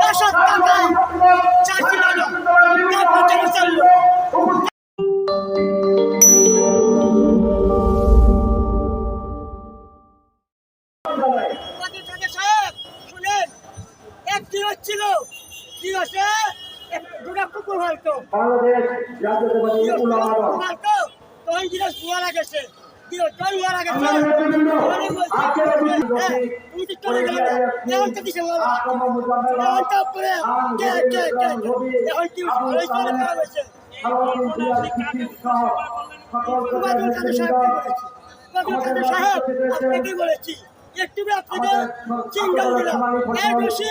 দশক টাকা চাষি ছিল কি দুটা কুকুর হয়তো বাংলাদেশ রাজ্য সভাপতি উল্লাহ তো ওই জিনিস ধোয়া লাগেছে দিও ইয়ার আগে তুমি তো চলে গেলে তো কিছু বলো এখন তো পরে কে কে কে এখন কি ভালোই সাহেব উবাদুল কাদের সাহেব আপনাকে বলেছি একটু আপনাকে চিন্তা দিলাম এই বেশি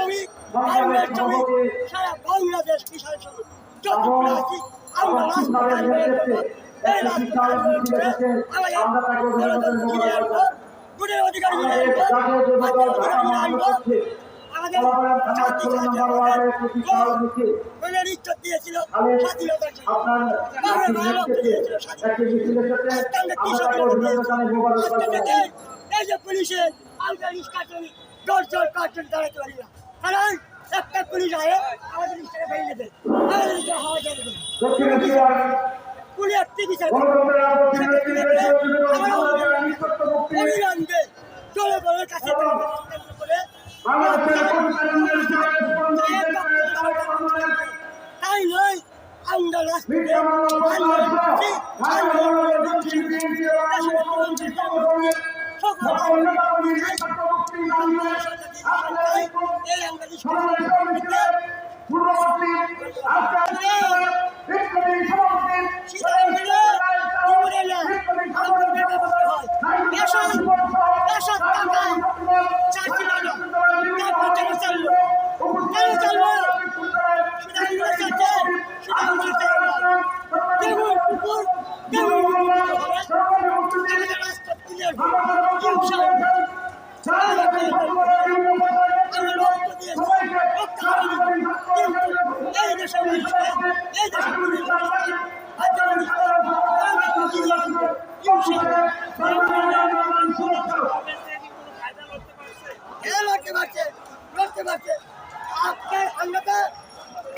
কারণের জন্য সারা বাংলাদেশ কিষাণ সমিতি যত রাজি আমরা রাস্তায় এই রাস্তায় আমাদের ফিরে আনব গুণের অধিকার ফিরে আনব আমাদের অধিকার ফিরে আনব আমাদের জাতি মনের ইচ্ছা দিয়েছিল এই যে পুলিশে আমরা রিক্সা চলি দশ দশ পাঁচজন দাঁড়াতে পারি না যায় আমাদের মিস্টারে ফেলে দেবে। আমাদের মিস্টার হওয়া যাবে পুলিশ থেকে চাই তাই নয় আমরা পূর্ববর্তী সভাপতি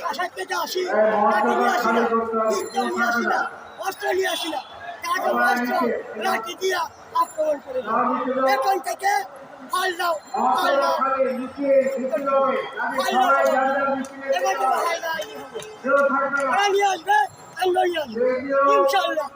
আসার থেকে আসি নিয়ে আসি না দিয়া দেয়। থেকে ফল দাও ফল দাও নিয়ে আসবে, আমরা নিয়ে আসব। ইনশাল্লাহ